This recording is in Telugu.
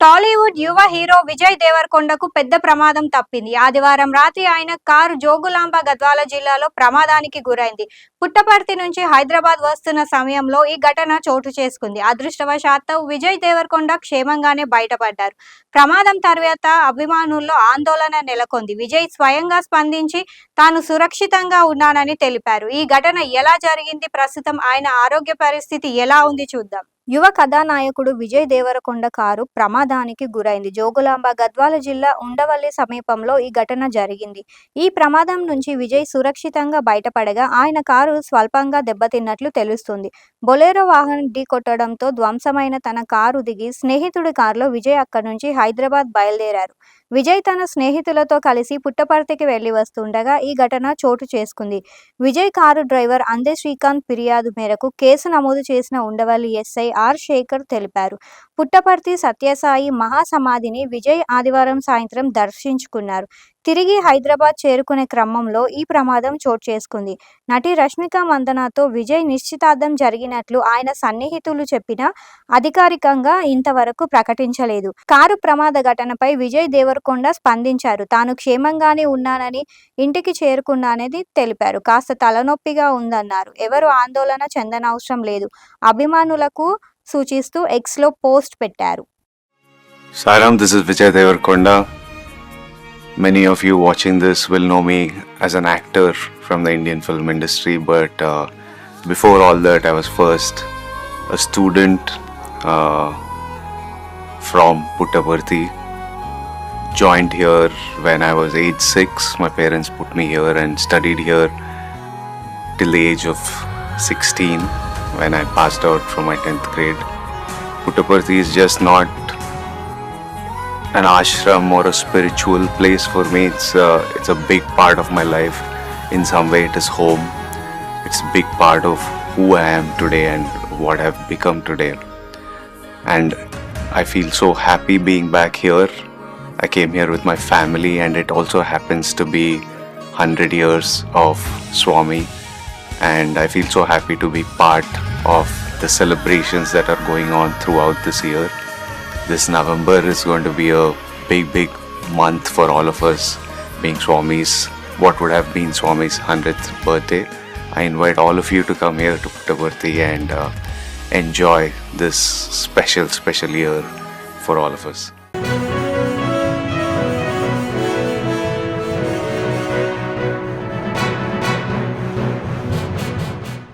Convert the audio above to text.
టాలీవుడ్ యువ హీరో విజయ్ దేవరకొండకు పెద్ద ప్రమాదం తప్పింది. ఆదివారం రాత్రి ఆయన కారు జోగులాంబ గద్వాల జిల్లాలో ప్రమాదానికి గురైంది. పుట్టపర్తి నుంచి హైదరాబాద్ వస్తున్న సమయంలో ఈ ఘటన చోటు చేసుకుంది. అదృష్టవశాత్తు విజయ్ దేవరకొండ క్షేమంగానే బయటపడ్డారు. ప్రమాదం తర్వాత అభిమానుల్లో ఆందోళన నెలకొంది. విజయ్ స్వయంగా స్పందించి తాను సురక్షితంగా ఉన్నానని తెలిపారు. ఈ ఘటన ఎలా జరిగింది? ప్రస్తుతం ఆయన ఆరోగ్య పరిస్థితి ఎలా ఉంది చూద్దాం. యువ కథానాయకుడు విజయ్ దేవరకొండ కారు ప్రమాదానికి గురైంది. జోగులాంబ గద్వాల జిల్లా ఉండవల్లి సమీపంలో ఈ ఘటన జరిగింది. ఈ ప్రమాదం నుంచి విజయ్ సురక్షితంగా బయటపడగా ఆయన కారు స్వల్పంగా దెబ్బతిన్నట్లు తెలుస్తుంది. బొలేరో వాహనం ఢీకొట్టడంతో ధ్వంసమైన తన కారు దిగి స్నేహితుడి కారులో విజయ్ అక్కడి నుంచి హైదరాబాద్ బయలుదేరారు. విజయ్ తన స్నేహితులతో కలిసి పుట్టపర్తికి వెళ్ళి వస్తుండగా ఈ ఘటన చోటు చేసుకుంది. విజయ్ కారు డ్రైవర్ అందే శ్రీకాంత్ ఫిర్యాదు మేరకు కేసు నమోదు చేసిన ఉండవల్లి ఎస్ఐ ఆర్ శేఖర్ తెలిపారు. పుట్టపర్తి సత్యసాయి మహాసమాధిని విజయ్ ఆదివారం సాయంత్రం దర్శించుకున్నారు. తిరిగి హైదరాబాద్ చేరుకునే క్రమంలో ఈ ప్రమాదం చోటు చేసుకుంది. నటి రష్మిక మందనాతో విజయ్ నిశ్చితార్థం జరిగినట్లు ఆయన సన్నిహితులు చెప్పినా అధికారికంగా ఇంతవరకు ప్రకటించలేదు. కారు ప్రమాద ఘటనపై విజయ్ దేవరకొండ స్పందించారు. తాను క్షేమంగానే ఉన్నానని ఇంటికి చేరుకున్నానని తెలిపారు. కాస్త తలనొప్పిగా ఉందన్నారు. ఎవరు ఆందోళన చెందనవసరం లేదు. అభిమానులకు సూచిస్తూ ఎక్స్లో పోస్ట్ పెట్టారు. సారాం this is Vijay Devarkonda. Many of you watching this will know me as an actor from the Indian film industry, but uh, before all that, I was first a student uh, from Puttaparthi. Joined here when I was age 6. My parents put me here and studied here till the age of 16 when I passed out from my 10th grade. Puttaparthi is just not an ashram or a spiritual place for me. It's uh, it's a big part of my life. In some way, it is home. It's a big part of who I am today and what I've become today. And I feel so happy being back here. I came here with my family, and it also happens to be 100 years of Swami. And I feel so happy to be part of the celebrations that are going on throughout this year this November is going to be a big, big month for all of us, being Swami's, what would have been Swami's 100th birthday. I invite all of you to come here to Puttaparthi and uh, enjoy this special, special year for all of us.